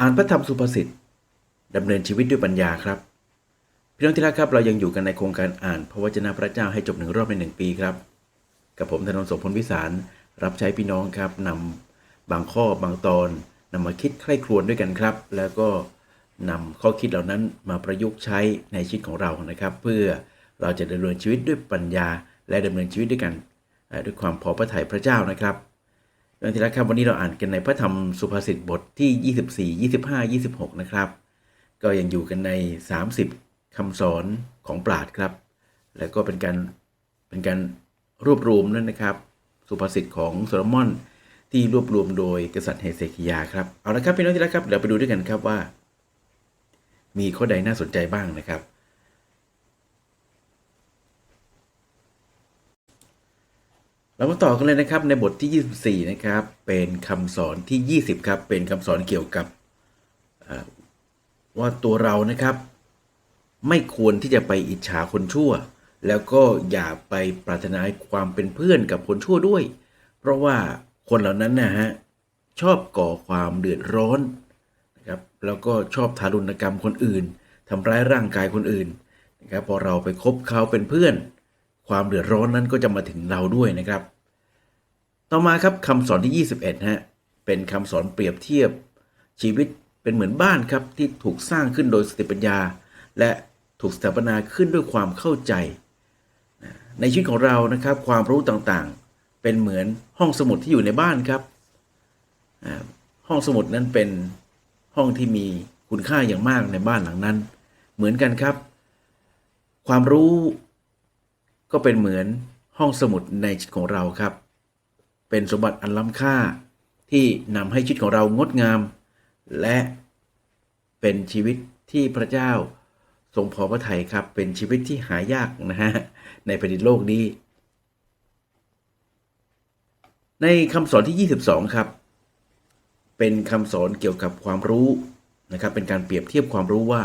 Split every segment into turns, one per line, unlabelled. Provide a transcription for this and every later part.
อ่านพระธรรมสุภาษิตดำเนินชีวิตด้วยปัญญาครับ พี่น้องที่รักครับเรายังอยู่กันในโครงการอ่านพระวจนะพระเจ้าให้จบหนึ่งรอบในหนึ่งปีครับ กับผมธนนท์โสพลวิสารรับใช้พี่น้องครับนำบางข้อบางตอนนำมาคิดใคร่ครวญด้วยกันครับ แล้วก็นำข้อคิดเหล่านั้นมาประยุกต์ใช้ในชีวิตของเรานะครับ เพื่อเราจะดำเนินชีวิตด้วยปัญญา และดำเนินชีวิตด้วยกันด้วยความพอพระทัยพระเจ้านะครับ เรื่องที่รักครับวันนี้เราอ่านกันในพระธรรมสุภาษิตบทที่ 24 25 26 นะครับ ก็ยังอยู่กันใน 30คำสอนของปราดครับ แล้วก็เป็นการเป็นการรวบรวมนั่นนะครับ สุภาษิตของโซโลมอนที่รวบรวมโดยกษัตริย์เฮเซคิยาครับเอาละครับพี่น้องที่รักครับเดี๋ยวไปดูด้วยกันครับว่า มีข้อใดน่าสนใจบ้างนะครับ เรามาต่อกันเลยนะครับในบทที่ 24 นะครับ เป็นคำสอนที่ 20 ครับ เป็นคำสอนเกี่ยวกับว่าตัวเรานะครับ ไม่ควรที่จะไปอิจฉาคนชั่ว แล้วก็อย่าไปปรารถนาความเป็นเพื่อนกับคนชั่วด้วย เพราะว่าคนเหล่านั้นนะฮะชอบก่อความเดือดร้อนนะครับแล้วก็ชอบทารุณกรรมคนอื่นทำร้ายร่างกายคนอื่นนะครับพอเราไปคบเขาเป็นเพื่อน ความเดือดร้อนนั้นก็จะมาถึงเราด้วยนะครับ ต่อมาครับคำสอนที่ 21ฮะเป็นคำสอนเปรียบเทียบ ชีวิตเป็นเหมือนบ้านครับที่ถูกสร้างขึ้นโดยสติปัญญา และถูกสถาปนาขึ้นด้วยความเข้าใจ ในชีวิตของเรานะครับ ความรู้ต่างๆ เป็นเหมือนห้องสมุดที่อยู่ในบ้านครับห้องสมุดนั้นเป็นห้องที่มีคุณค่าอย่างมากในบ้านหลังนั้น เหมือนกันครับ ความรู้ ก็เป็นเหมือนห้องสมุดในชีวิตของเราครับ เป็นสมบัติอันล้ำค่าที่นำให้ชีวิตของเรางดงาม และเป็นชีวิตที่พระเจ้าทรงพอพระทัยครับ เป็นชีวิตที่หายากนะฮะในแผ่นดินโลกนี้ ในคำสอนที่ 22 ครับ เป็นคำสอนเกี่ยวกับความรู้นะครับ เป็นการเปรียบเทียบความรู้ว่า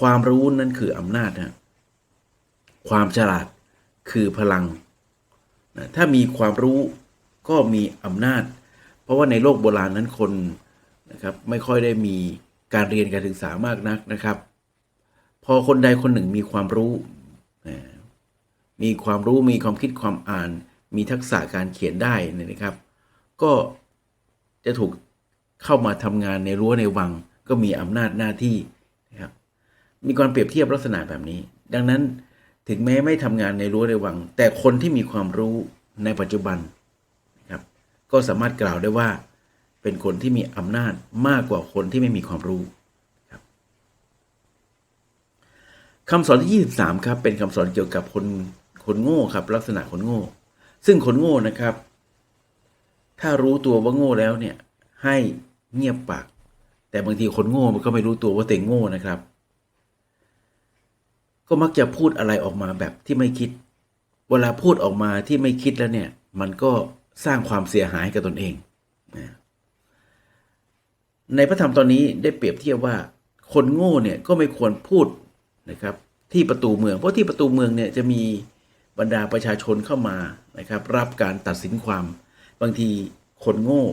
ความรู้นั้นคืออำนาจนะความฉลาด คือพลังนะถ้ามีความรู้ก็มีอำนาจ เพราะว่าในโลกโบราณนั้นคนนะครับไม่ค่อยได้มีการเรียนการศึกษามากนักนะครับ พอคนใดคนหนึ่งมีความรู้มีความรู้มีความคิดความอ่าน มีทักษะการเขียนได้นะครับ ก็จะถูกเข้ามาทำงานในรั้วในวัง ก็มีอำนาจหน้าที่นะครับมีการเปรียบเทียบลักษณะแบบนี้ ดังนั้น ถึงแม้ไม่ทำงานในรั้วในวัง แต่คนที่มีความรู้ในปัจจุบันนะครับก็สามารถกล่าวได้ว่า เป็นคนที่มีอำนาจมากกว่าคนที่ไม่มีความรู้ครับคำสอนที่ 23ครับเป็นคำสอนเกี่ยวกับคนคนโง่ครับ ลักษณะคนโง่ ซึ่งคนโง่นะครับ ถ้ารู้ตัวว่าโง่แล้วเนี่ยให้เงียบปาก แต่บางทีคนโง่มันก็ไม่รู้ตัวว่าตัวเองโง่นะครับ ก็มักจะพูดอะไรออกมาแบบที่ไม่คิด เวลาพูดออกมาที่ไม่คิดแล้วเนี่ย มันก็สร้างความเสียหายกับตนเองนะในพระธรรมตอนนี้ได้เปรียบเทียบว่า คนโง่เนี่ยก็ไม่ควรพูดนะครับที่ประตูเมือง เพราะที่ประตูเมืองเนี่ยจะมีบรรดาประชาชนเข้ามานะครับ รับการตัดสินความ บางทีคนโง่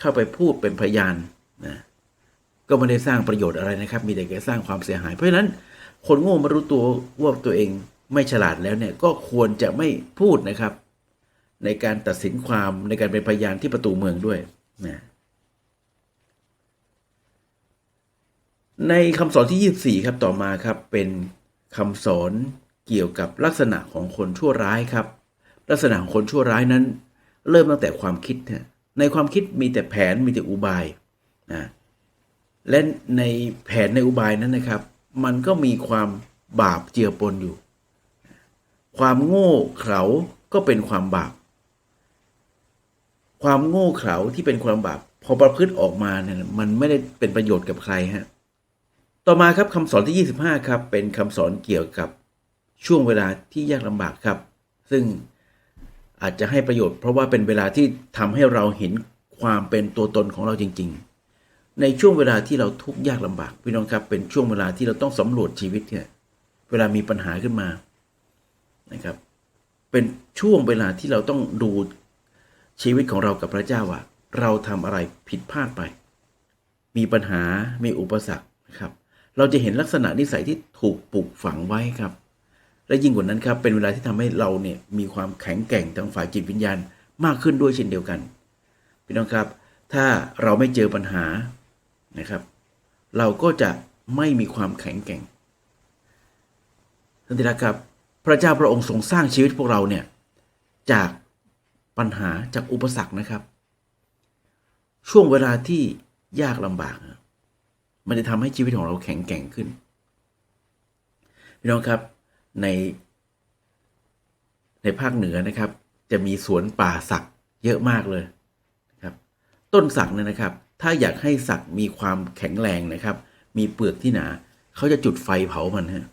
เข้าไปพูดเป็นพยานนะก็ไม่ได้สร้างประโยชน์อะไรนะครับ มีแต่แค่สร้างความเสียหาย เพราะฉะนั้น คนโง่มารู้ตัวว่าตัวเองไม่ฉลาดแล้วเนี่ยก็ควรจะไม่พูดนะครับ ในการตัดสินความในการเป็นพยานที่ประตูเมืองด้วยนะในคำสอนที่ 24 ครับต่อมาครับเป็นคำสอนเกี่ยวกับลักษณะของคนชั่วร้ายครับ ลักษณะของคนชั่วร้ายนั้น เริ่มตั้งแต่ความคิดนะในความคิดมีแต่แผนมีแต่อุบายนะและในแผนในอุบายนั้นนะครับ มันก็มีความบาปเจือปนอยู่ ความโง่เขลาก็เป็นความบาป ความโง่เขลาที่เป็นความบาป พอประพฤติออกมาเนี่ยมันไม่ได้เป็นประโยชน์กับใครฮะต่อมาครับคำสอนที่ 25 ครับ เป็นคำสอนเกี่ยวกับช่วงเวลาที่ยากลำบากครับ ซึ่งอาจจะให้ประโยชน์เพราะว่าเป็นเวลาที่ทำให้เราเห็นความเป็นตัวตนของเราจริง ๆ ในช่วงเวลาที่เราทุกข์ยากลำบากพี่น้องครับ เป็นช่วงเวลาที่เราต้องสำรวจชีวิตเนี่ยเวลามีปัญหาขึ้นมานะครับ เป็นช่วงเวลาที่เราต้องดูชีวิตของเรากับพระเจ้าว่า เราทำอะไรผิดพลาดไป มีปัญหามีอุปสรรคนะครับ เราจะเห็นลักษณะนิสัยที่ถูกปลูกฝังไว้ครับ และยิ่งกว่านั้นครับ เป็นเวลาที่ทำให้เราเนี่ยมีความแข็งแกร่งทางฝ่ายจิตวิญญาณมากขึ้นด้วยเช่นเดียวกันพี่น้องครับ ถ้าเราไม่เจอปัญหา นะครับ เราก็จะไม่มีความแข็งแกร่งท่านที่รักครับ พระเจ้าพระองค์ทรงสร้างชีวิตพวกเราเนี่ยจากปัญหาจากอุปสรรคนะครับ ช่วงเวลาที่ยากลำบาก มันจะทำให้ชีวิตของเราแข็งแกร่งขึ้นพี่น้องครับในในภาคเหนือนะครับ จะมีสวนป่าสักเยอะมากเลยนะครับ ต้นสักเนี่ยนะครับ ถ้าอยากให้สักมีความแข็งแรงนะครับ มีเปลือกที่หนา เขาจะจุดไฟเผามันฮะ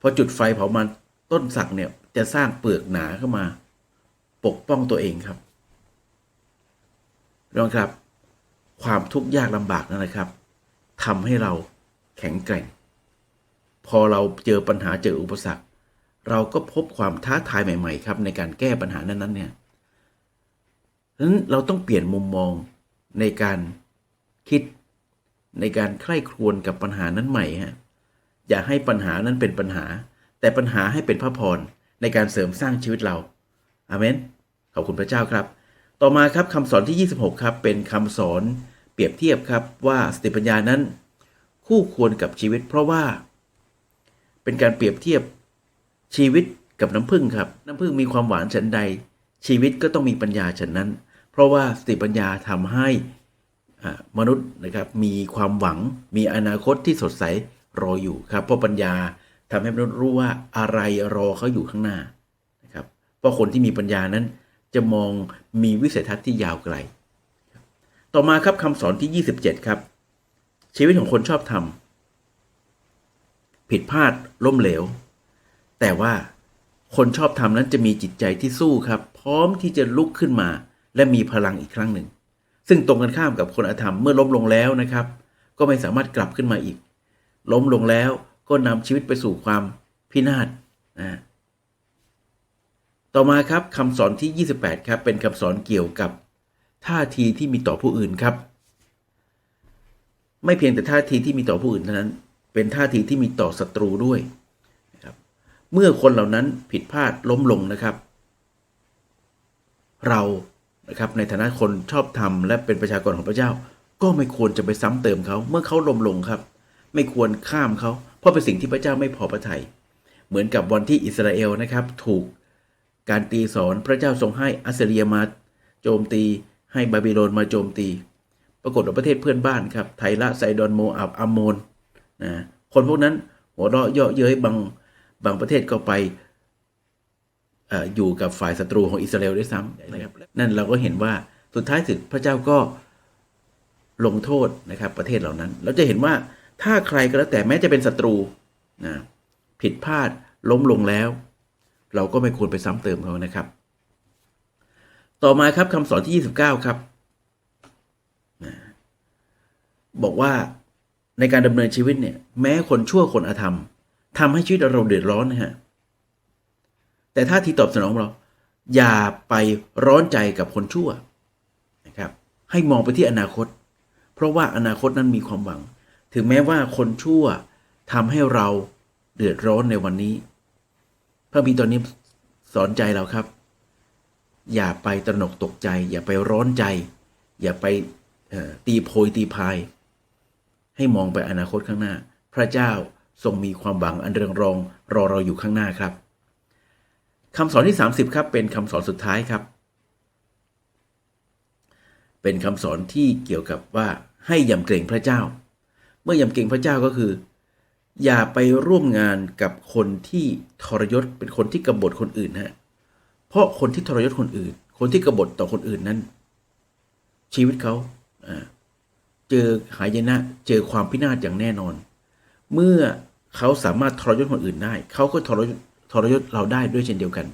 พอจุดไฟเผามันต้นสักเนี่ยจะสร้างเปลือกหนาเข้ามา ปกป้องตัวเองครับพี่น้องครับ ความทุกข์ยากลำบากนั่นแหละครับทำให้เราแข็งแกร่ง พอเราเจอปัญหาเจออุปสรรค เราก็พบความท้าทายใหม่ ๆ ครับ ในการแก้ปัญหานั้นๆเนี่ย ฉะนั้นเราต้องเปลี่ยนมุมมองในการคิดในการใคร่ครวญกับปัญหานั้นใหม่ฮะอย่าให้ปัญหานั้นเป็นปัญหา แต่ปัญหาให้เป็นพระพรในการเสริมสร้างชีวิตเราอาเมนขอบคุณพระเจ้าครับ ต่อมาครับคำสอนที่ 26 ครับ เป็นคำสอนเปรียบเทียบครับว่าสติปัญญานั้น คู่ควรกับชีวิต เพราะว่า เป็นการเปรียบเทียบชีวิตกับน้ำผึ้งครับ น้ำผึ้งมีความหวานฉันใด ชีวิตก็ต้องมีปัญญาฉันนั้น เพราะว่าสติปัญญาทำให้มนุษย์นะครับมีความหวังมีอนาคตที่สดใสรออยู่ครับ เพราะปัญญาทำให้มนุษย์รู้ว่าอะไรรอเขาอยู่ข้างหน้านะครับเพราะคนที่มีปัญญานั้นจะมองมีวิสัยทัศน์ที่ยาวไกล ต่อมาครับคำสอนที่ 27 ครับ ชีวิตของคนชอบทำผิดพลาดล้มเหลว แต่ว่าคนชอบทำนั้นจะมีจิตใจที่สู้ครับ พร้อมที่จะลุกขึ้นมา และมีพลังอีกครั้งหนึ่ง ซึ่งตรงกันข้ามกับคนอธรรมเมื่อล้มลงแล้วนะครับ ก็ไม่สามารถกลับขึ้นมาอีก ล้มลงแล้วก็นำชีวิตไปสู่ความพินาศนะต่อมาครับคำสอนที่ 28 ครับ เป็นคำสอนเกี่ยวกับท่าทีที่มีต่อผู้อื่นครับ ไม่เพียงแต่ท่าทีที่มีต่อผู้อื่นเท่านั้น เป็นท่าทีที่มีต่อศัตรูด้วยนะครับ เมื่อคนเหล่านั้นผิดพลาดล้มลงนะครับ เรา นะครับในฐานะคนชอบธรรมและเป็นประชากรของพระเจ้า ก็ไม่ควรจะไปซ้ำเติมเขาเมื่อเขาล้มลงครับ ไม่ควรข้ามเขาเพราะเป็นสิ่งที่พระเจ้าไม่พอพระทยัยเหมือนกับวันที่อิสราเอลนะครับ ถูกการตีสอนพระเจ้าทรงให้อัสเซียมาโจมตี ให้บาบิโลนมาโจมตี ปรากฏว่าประเทศเพื่อนบ้านครับไทละไซดอนโมอับอัมโมนนะคนพวกนั้นหัวเราะเยาะเย้ยบางบางประเทศก็ไปออยู่กับฝ่ายศัตรูของอิสราเอลด้วยซ้ำนะครับ นั่นเราก็เห็นว่าสุดท้ายสุดพระเจ้าก็ลงโทษนะครับประเทศเหล่านั้น เราจะเห็นว่าถ้าใครก็แล้วแต่แม้จะเป็นศัตรูนะผิดพลาดล้มลงแล้ว เราก็ไม่ควรไปซ้ำเติมเขานะครับ ต่อมาครับคำสอนที่ 29 ครับนะบอกว่าในการดำเนินชีวิตเนี่ย แม้คนชั่วคนอาธรรมทำให้ชีวิตเราเดือดร้อนนะฮะแต่ถ้าที่ตอบสนองเรา อย่าไปร้อนใจกับคนชั่วนะครับให้มองไปที่อนาคต เพราะว่าอนาคตนั้นมีความหวัง ถึงแม้ว่าคนชั่วทำให้เราเดือดร้อนในวันนี้พระบีตอนนี้สอนใจเราครับ อย่าไปตระหนกตกใจ อย่าไปร้อนใจ อย่าไปตีโพยตีพาย ให้มองไปอนาคตข้างหน้า พระเจ้าทรงมีความหวังอันเรืองรองรอเราอยู่ข้างหน้าครับ คำสอนที่ 30 ครับ เป็นคำสอนสุดท้ายครับ เป็นคำสอนที่เกี่ยวกับว่าให้ยำเกรงพระเจ้า เมื่อยำเกรงพระเจ้าก็คือ อย่าไปร่วมงานกับคนที่ทรยศเป็นคนที่กบฏคนอื่นฮะเพราะคนที่ทรยศคนอื่น คนที่กบฏต่อคนอื่นนั้น ชีวิตเขาเจอหายนะเจอความพินาศอย่างแน่นอน เมื่อเขาสามารถทรยศคนอื่นได้ เขาก็ทรยศ ทรยศเราได้ด้วยเช่นเดียวกัน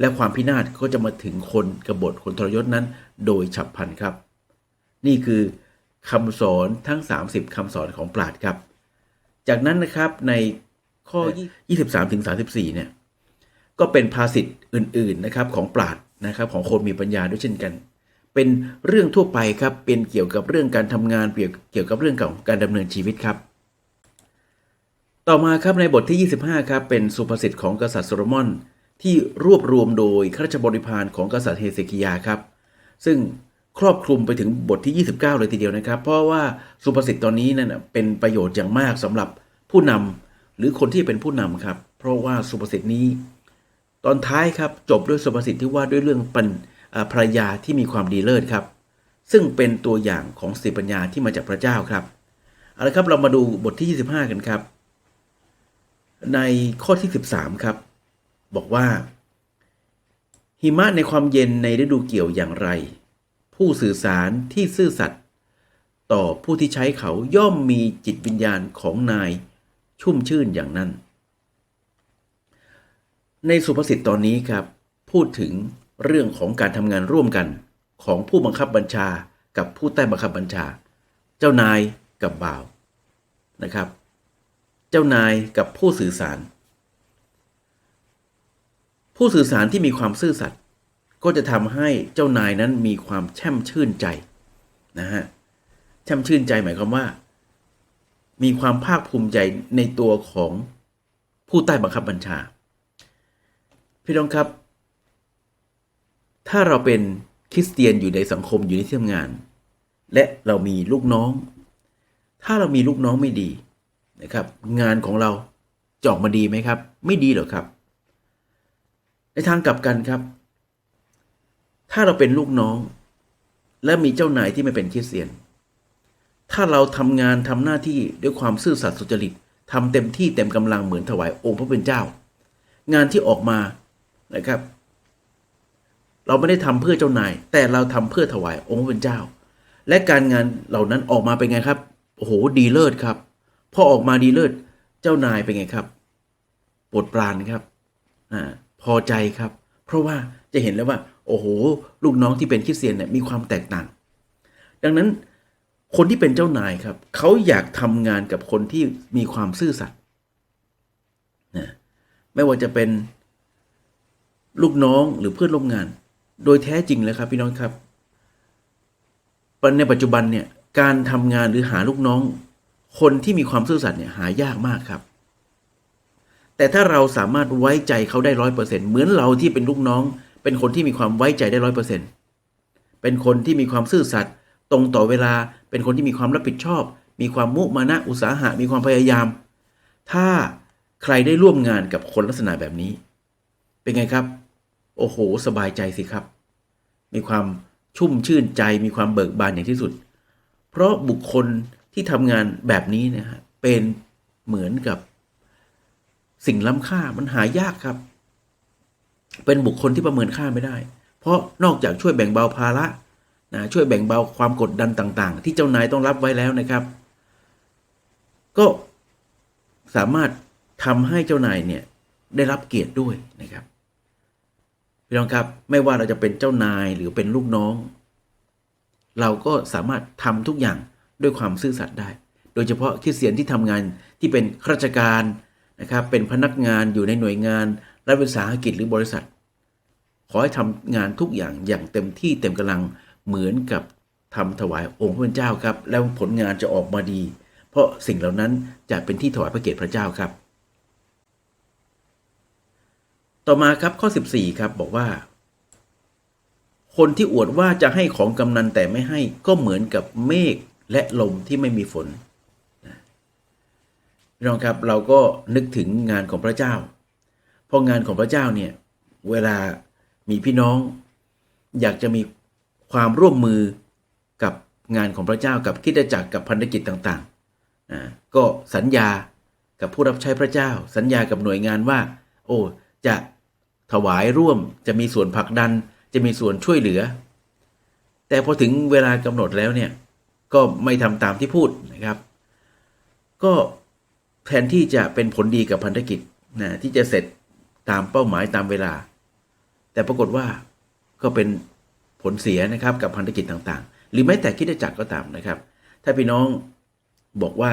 และความพินาศก็จะมาถึงคนกบฏคนทรยศนั้น โดยฉับพลันครับ นี่คือคำสอนทั้ง 30คำสอนของปราดครับ จากนั้นนะครับในข้อ 23ถึง34 เนี่ย ก็เป็นภาษิตอื่น ๆนะครับของปราดนะครับของคนมีปัญญาด้วยเช่นกัน เป็นเรื่องทั่วไปครับเป็นเกี่ยวกับเรื่องการทำงานเกี่ยวเกี่ยวกับเรื่องของการดำเนินชีวิตครับ ต่อมาครับในบทที่ 25 ครับ เป็นสุภาษิตของกษัตริย์โซโลมอน ที่รวบรวมโดยข้าราชบริพารของกษัตริย์เฮเซคิยาครับ ซึ่งครอบคลุมไปถึงบทที่ 29 เลยทีเดียวนะครับ เพราะว่าสุภาษิตตอนนี้นั่นเป็นประโยชน์อย่างมากสำหรับผู้นำหรือคนที่เป็นผู้นำครับ เพราะว่าสุภาษิตนี้ ตอนท้ายครับจบด้วยสุภาษิตที่ว่าด้วยเรื่องปัญภรรยาที่มีความดีเลิศครับ ซึ่งเป็นตัวอย่างของสติปัญญาที่มาจากพระเจ้าครับเอาละครับเรามาดูบทที่ 25 กันครับ ในข้อที่ 13 ครับ บอกว่า หิมะในความเย็นในฤดูเกี่ยวอย่างไร ผู้สื่อสารที่ซื่อสัตย์ต่อผู้ที่ใช้เขาย่อมมีจิตวิญญาณของนายชุ่มชื่นอย่างนั้น ในสุภาษิตตอนนี้ครับ พูดถึงเรื่องของการทำงานร่วมกันของผู้บังคับบัญชากับผู้ใต้บังคับบัญชา เจ้านายกับบ่าวนะครับ เจ้านายกับผู้สื่อสาร ผู้สื่อสารที่มีความซื่อสัตย์ก็จะทำให้เจ้านายนั้นมีความแช่มชื่นใจนะฮะแช่มชื่นใจหมายความว่า มีความภาคภูมิใจในตัวของผู้ใต้บังคับบัญชา พี่น้องครับ ถ้าเราเป็นคริสเตียนอยู่ในสังคมอยู่ในที่ทำงาน และเรามีลูกน้อง ถ้าเรามีลูกน้องไม่ดี นะครับ งานของเราจะออกมาดีไหมครับ ไม่ดีหรอกครับ ในทางกลับกันครับ ถ้าเราเป็นลูกน้อง และมีเจ้านายที่ไม่เป็นคริสเตียน ถ้าเราทำงานทำหน้าที่ด้วยความซื่อสัตย์สุจริตทำเต็มที่เต็มกำลังเหมือนถวายองค์พระผู้เป็นเจ้า งานที่ออกมานะครับ เราไม่ได้ทำเพื่อเจ้านาย แต่เราทำเพื่อถวายองค์พระผู้เป็นเจ้า และการงานเหล่านั้นออกมาเป็นไงครับโอ้โหดีเลิศครับ พอออกมาดีเลิศเจ้านายเป็นไงครับปรดปรานครับอ่าพอใจครับ เพราะว่าจะเห็นแล้วว่า โอ้โห ลูกน้องที่เป็นคริสเตียนเนี่ยมีความแตกต่าง ดังนั้นคนที่เป็นเจ้านายครับ เขาอยากทำงานกับคนที่มีความซื่อสัตย์นะไม่ว่าจะเป็นลูกน้องหรือเพื่อนร่วมงาน โดยแท้จริงแล้วครับ พี่น้องครับในปัจจุบันเนี่ยการทำงานหรือหาลูกน้อง คนที่มีความซื่อสัตย์เนี่ยหายากมากครับ แต่ถ้าเราสามารถไว้ใจเขาได้ร้อยเปอร์เซ็นเหมือนเราที่เป็นลูกน้อง เป็นคนที่มีความไว้ใจได้ร้อยเปอร์เซ็นเป็นคนที่มีความซื่อสัตย์ตรงต่อเวลา เป็นคนที่มีความรับผิดชอบ มีความมุมานะอุตสาหะ มีความพยายาม ถ้าใครได้ร่วมงานกับคนลักษณะแบบนี้ เป็นไงครับ โอ้โห สบายใจสิครับ มีความชุ่มชื่นใจ มีความเบิกบานอย่างที่สุด เพราะบุคคล ที่ทำงานแบบนี้เนะฮะเป็นเหมือนกับสิ่งล้ำค่ามันหายากครับ เป็นบุคคลที่ประเมินค่าไม่ได้ เพราะนอกจากช่วยแบ่งเบาภาระนะช่วยแบ่งเบาความกดดันต่าง ๆ ที่เจ้านายต้องรับไว้แล้วนะครับ ก็สามารถทำให้เจ้านายเนี่ยได้รับเกียรติด้วยนะครับพี่น้องครับไม่ว่าเราจะเป็นเจ้านายหรือเป็นลูกน้อง เราก็สามารถทำทุกอย่าง ด้วยความซื่อสัตย์ได้ โดยเฉพาะคริสเตียนที่ทำงานที่เป็นข้าราชการนะครับเป็นพนักงานอยู่ในหน่วยงานรัฐวิสาหกิจหรือบริษัท ขอให้ทำงานทุกอย่างอย่างเต็มที่เต็มกำลังเหมือนกับทำถวายองค์พระเจ้าครับ แล้วผลงานจะออกมาดี เพราะสิ่งเหล่านั้นจะเป็นที่ถวายพระเกียรติพระเจ้าครับ ต่อมาครับข้อ 14 ครับบอกว่า คนที่อวดว่าจะให้ของกำนันแต่ไม่ให้ก็เหมือนกับเมฆ และลมที่ไม่มีฝนพี่น้องครับเราก็นึกถึงงานของพระเจ้า เพราะงานของพระเจ้าเนี่ยเวลามีพี่น้อง อยากจะมีความร่วมมือกับงานของพระเจ้ากับคิดจักรกับพันธกิจต่างๆนะก็สัญญากับผู้รับใช้พระเจ้า สัญญากับหน่วยงานว่า โอ้จะถวายร่วมจะมีส่วนผลักดัน จะมีส่วนช่วยเหลือ แต่พอถึงเวลากำหนดแล้วเนี่ย ก็ไม่ทำตามที่พูดนะครับ ก็แทนที่จะเป็นผลดีกับพันธกิจนะที่จะเสร็จตามเป้าหมายตามเวลา แต่ปรากฏว่าก็เป็นผลเสียนะครับกับพันธกิจต่างๆ หรือแม้แต่คิดจักรก็ตามนะครับ ถ้าพี่น้องบอกว่า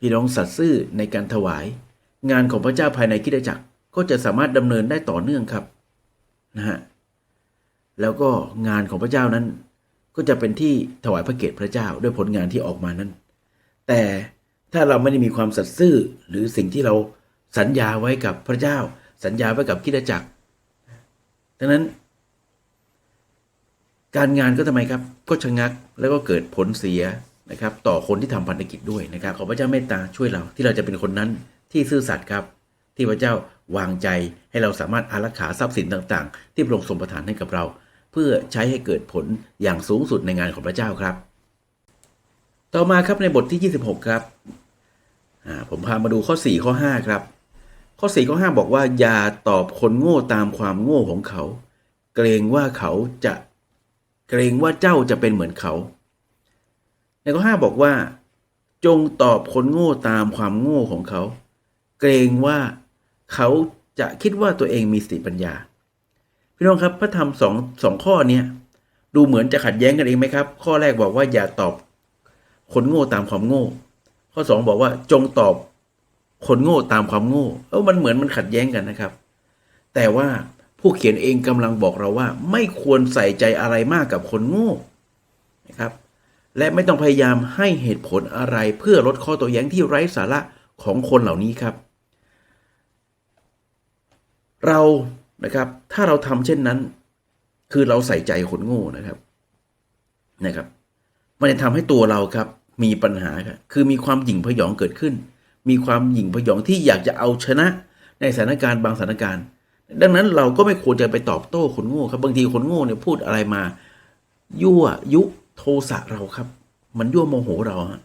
พี่น้องสัตย์ซื่อในการถวาย งานของพระเจ้าภายในคิดจักรก็จะสามารถดำเนินได้ต่อเนื่องครับนะฮะแล้วก็งานของพระเจ้านั้น ก็จะเป็นที่ถวายพระเกียรติพระเจ้าด้วยผลงานที่ออกมานั้น แต่ถ้าเราไม่ได้มีความสัตย์ซื่อหรือสิ่งที่เราสัญญาไว้กับพระเจ้า สัญญาไว้กับคิดจักรดังนั้น การงานก็ทำไมครับ ก็ชะงักแล้วก็เกิดผลเสียนะครับ ต่อคนที่ทำพันธกิจด้วยนะครับ ขอพระเจ้าเมตตาช่วยเราที่เราจะเป็นคนนั้นที่ซื่อสัตย์ครับ ที่พระเจ้าวางใจให้เราสามารถอารักขาทรัพย์สินต่าง ๆ ที่พระองค์ทรงประทานให้กับเรา พื่อใช้ให้เกิดผลอย่างสูงสุดในงานของพระเจ้าครับ ต่อมาครับในบทที่ 26 ครับ ผมพามาดูข้อ 4 ข้อ 5 ครับ ข้อ 4 ข้อ 5 บอกว่า อย่าตอบคนโง่ตามความโง่ของเขา เกรงว่าเขาจะ เกรงว่าเจ้าจะเป็นเหมือนเขา ในข้อ 5 บอกว่า จงตอบคนโง่ตามความโง่ของเขา เกรงว่าเขาจะคิดว่าตัวเองมีสติปัญญา พี่น้องครับพระธรรมสองสองข้อเนี้ยดูเหมือนจะขัดแย้งกันเองไหมครับ ข้อแรกบอกว่าอย่าตอบคนโง่ตามความโง่ ข้อสองบอกว่าจงตอบคนโง่ตามความโง่เออมันเหมือนมันขัดแย้งกันนะครับ แต่ว่าผู้เขียนเองกำลังบอกเราว่า ไม่ควรใส่ใจอะไรมากกับคนโง่นะครับ และไม่ต้องพยายามให้เหตุผลอะไรเพื่อลดข้อโต้แย้งที่ไร้สาระของคนเหล่านี้ครับ เรา นะครับ ถ้าเราทำเช่นนั้น คือเราใส่ใจคนโง่นะครับนะครับ มันจะทำให้ตัวเราครับ มีปัญหาครับคือมีความหยิ่งพยองเกิดขึ้น มีความหยิ่งพยองที่อยากจะเอาชนะในสถานการณ์บางสถานการณ์ ดังนั้นเราก็ไม่ควรจะไปตอบโต้คนโง่ครับ บางทีคนโง่เนี่ยพูดอะไรมา ยั่วยุโทสะเราครับ มันยั่วโมโหเราฮะ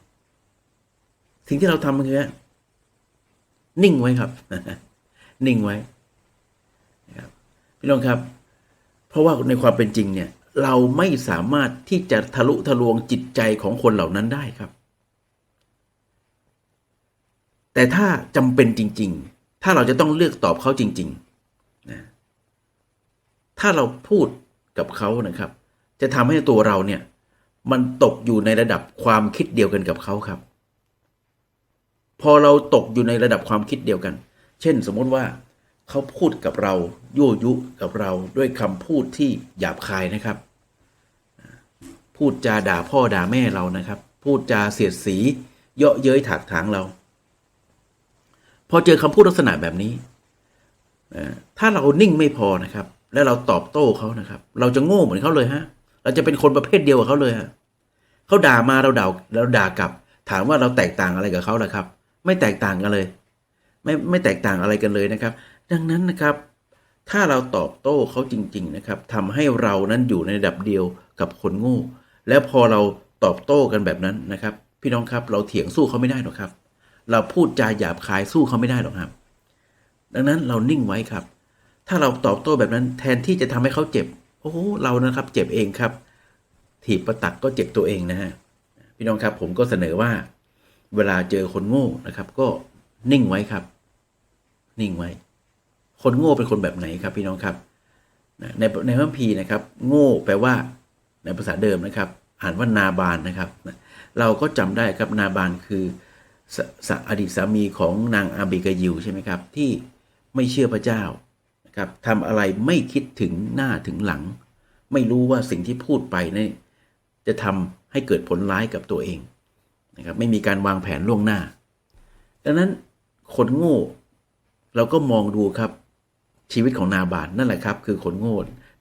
สิ่งที่เราทำคือนิ่งไว้ครับ นิ่งไว้ พี่น้องครับ เพราะว่าในความเป็นจริงเนี่ย เราไม่สามารถที่จะทะลุทะลวงจิตใจของคนเหล่านั้นได้ครับ แต่ถ้าจำเป็นจริง ๆ ถ้าเราจะต้องเลือกตอบเขาจริงๆนะถ้าเราพูดกับเขานะครับ จะทำให้ตัวเราเนี่ย มันตกอยู่ในระดับความคิดเดียวกันกับเขาครับ พอเราตกอยู่ในระดับความคิดเดียวกัน เช่น สมมติว่า เขาพูดกับเรายั่วยุกับเราด้วยคำพูดที่หยาบคายนะครับ พูดจาด่าพ่อด่าแม่เรานะครับ พูดจาเสียดสี เยาะเย้ยถากถางเรา พอเจอคำพูดลักษณะแบบนี้ถ้าเรานิ่งไม่พอนะครับ แล้วเราตอบโต้เขานะครับ เราจะโง่เหมือนเขาเลยฮะ เราจะเป็นคนประเภทเดียวกับเขาเลยฮะเขาด่ามาเราด่าเราด่ากลับ ถามว่าเราแตกต่างอะไรกับเขาล่ะครับ ไม่แตกต่างกันเลย ไม่ไม่แตกต่างอะไรกันเลยนะครับ ดังนั้นนะครับ ถ้าเราตอบโต้เขาจริง ๆ นะครับทำให้เรานั้นอยู่ในระดับเดียวกับคนโง่ แล้วพอเราตอบโต้กันแบบนั้นนะครับ พี่น้องครับเราเถียงสู้เขาไม่ได้หรอกครับ เราพูดจาหยาบคายสู้เขาไม่ได้หรอกครับ ดังนั้นเรานิ่งไว้ครับ ถ้าเราตอบโต้แบบนั้นแทนที่จะทำให้เขาเจ็บโอ้โหเรานะครับ เจ็บเองครับ ถีบประตักก็เจ็บตัวเองนะฮะพี่น้องครับผมก็เสนอว่า เวลาเจอคนโง่นะครับ ก็นิ่งไว้ครับ นิ่งไว้ คนโง่เป็นคนแบบไหนครับพี่น้องครับในในพระคัมภีนะครับ โง่แปลว่า ในภาษาเดิมนะครับ อ่านว่านาบานนะครับ เราก็จำได้ครับนาบานคือสสอดีตสามีของนางอาบิกายิลใช่ไหมครับ ที่ไม่เชื่อพระเจ้านะครับทำอะไรไม่คิดถึงหน้าถึงหลัง ไม่รู้ว่าสิ่งที่พูดไปนี่จะทำให้เกิดผลร้ายกับตัวเองนะครับไม่มีการวางแผนล่วงหน้า ดังนั้นคนโง่ เราก็มองดูครับ ชีวิตของนาบานนั่นแหละครับ คือคนโง่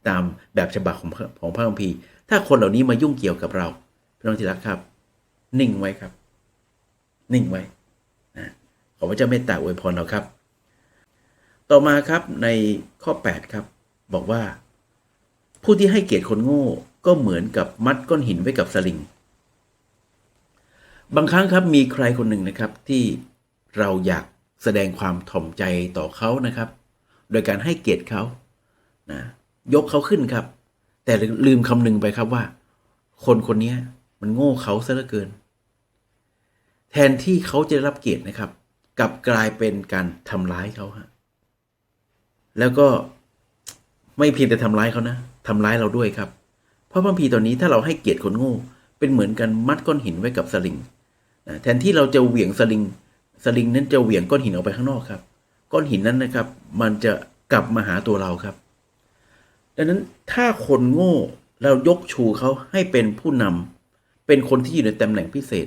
ตามแบบฉบับของพระของพระคัมภีร์ ถ้าคนเหล่านี้มายุ่งเกี่ยวกับเราพี่น้องที่รักครับ นิ่งไว้ครับ นิ่งไว้นะขอพระเจ้าเมตตาอวยพรเราครับ ต่อมาครับในข้อ 8 ครับ บอกว่า ผู้ที่ให้เกียรติคนโง่ก็เหมือนกับมัดก้อนหินไว้กับสลิง บางครั้งครับมีใครคนหนึ่งนะครับที่เราอยากแสดงความถ่อมใจต่อเขานะครับ โดยการให้เกียรติเขานะยกเขาขึ้นครับ แต่ลืมคำนึงไปครับว่า คนคนนี้มันโง่เขาซะเหลือเกิน แทนที่เขาจะได้รับเกียรตินะครับกลับกลายเป็นการทำร้ายเขาฮะแล้วก็ไม่เพียงแต่ทำร้ายเขานะทำร้ายเราด้วยครับ เพราะบางทีตอนนี้ถ้าเราให้เกียรติคนโง่ เป็นเหมือนกันมัดก้อนหินไว้กับสลิงนะแทนที่เราจะเหวี่ยงสลิง สลิงนั้นจะเหวี่ยงก้อนหินออกไปข้างนอกครับ ก้อนหินนั้นนะครับ มันจะกลับมาหาตัวเราครับ ดังนั้นถ้าคนโง่เรายกชูเขาให้เป็นผู้นำเป็นคนที่อยู่ในตำแหน่งพิเศษ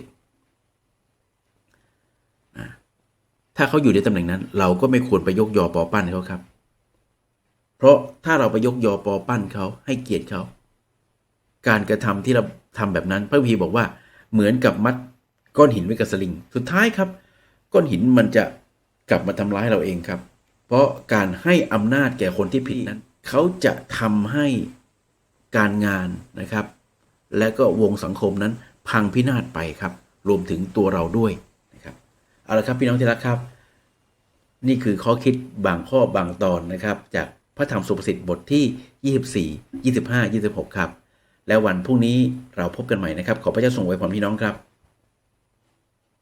ถ้าเขาอยู่ในตำแหน่งนั้น เราก็ไม่ควรไปยกยอปอปั้นเขาครับ เพราะถ้าเราไปยกยอปอปั้นเขาให้เกียรติเขา การกระทำที่เราทำแบบนั้น พระพีบอกว่าเหมือนกับมัดก้อนหินไว้กับสลิง สุดท้ายครับ ก้อนหินมันจะ กลับมาทำร้ายเราเองครับ เพราะการให้อำนาจแก่คนที่ผิดนั้น เขาจะทำให้การงานนะครับ และก็วงสังคมนั้นพังพินาศไปครับ รวมถึงตัวเราด้วยนะครับเอาละครับพี่น้องที่รักครับ นี่คือข้อคิดบางข้อบางตอนนะครับ จากพระธรรมสุภาษิตบทที่ 24 25 26 ครับ แล้ววันพรุ่งนี้เราพบกันใหม่นะครับ ขอพระเจ้าทรงไว้พรพี่น้องครับ